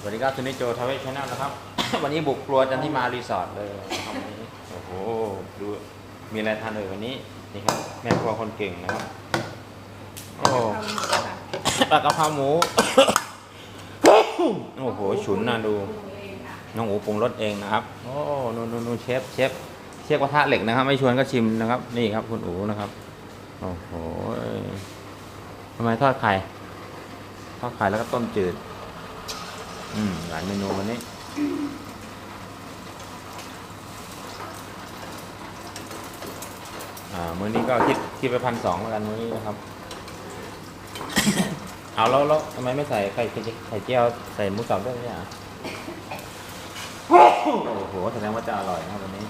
สวัสดีครับทุนิโจทาวเวชแนลนะครับ วันนี้บุกครัวจันทิมารีสอร์ทเลยนะครับวันนี้โอ้โหดูมีอะไรทานเลยวันนี้นี่ครับแม่ครัวคนเก่งนะครับโอ้ปลากระเพราหมูโอ้โหฉุนนะดูน้องอูปรุงรสเองนะครับโอ้นู่นนู่นนู่นเชฟเชฟเชฟกระทะเหล็กนะครับ ไม่ชวนก็ชิมนะครับ นี่ครับคุณอูนะครับโอ้โหทำไมทอดไข่ทอดไข่แล้วก็ต้มจืด อืมหลายเมนูวันนี้อ่ามื้อนี้ก็คิดคิดไปพันสองแล้วกันมื้อนี้นะครับ เอาแล้วแล้วทำไมไม่ใส่ไข่ไข่ไข่เจียวใส่หมูสับด้วยเนี่ยอะโอ้โหแสดงว่าจะอร่อยนะครับวันนี้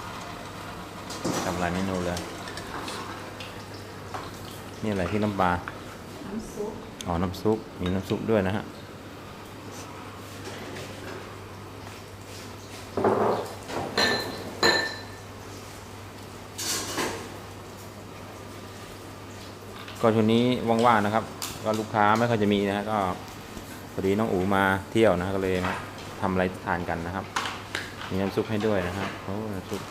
ทำหลายเมนูเลย นี่อะไรที่น้ำปลา น้ำซุป อ๋อ น้ำซุป มีน้ำซุปด้วยนะฮะ ก็ช่วงนี้ว่างๆนะครับ ก็ลูกค้าไม่ค่อยจะมีนะฮะก็พอดีน้องอูมาเที่ยวนะก็เลยมาทำอะไรทานกันนะครับ มีน้ำซุปให้ด้วยนะครับโอ้น้ำซุป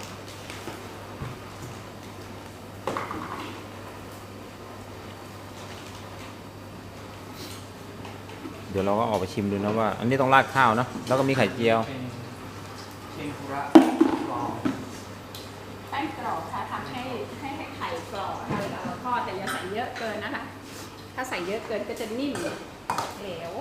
เดี๋ยวเราก็ออกไปชิมดูนะว่า อันนี้ต้องราดข้าวเนอะแล้วก็มีไข่เจียวเป็นเทมปุระกรอบแป้งกรอบค่ะทำให้ให้ให้ไข่กรอบ แต่อย่าใส่เยอะเกินนะคะ ถ้าใส่เยอะเกินก็จะนิ่มเหลว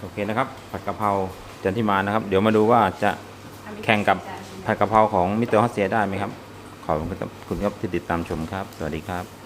โอเคนะครับ ผัดกะเพราจันทิมานะครับ เดี๋ยวมาดูว่าจะแข่งกับผัดกะเพราของมิสเตอร์ฮอสเซียได้ไหมครับ ขอบคุณครับคุณครับที่ติดตามชมครับ สวัสดีครับ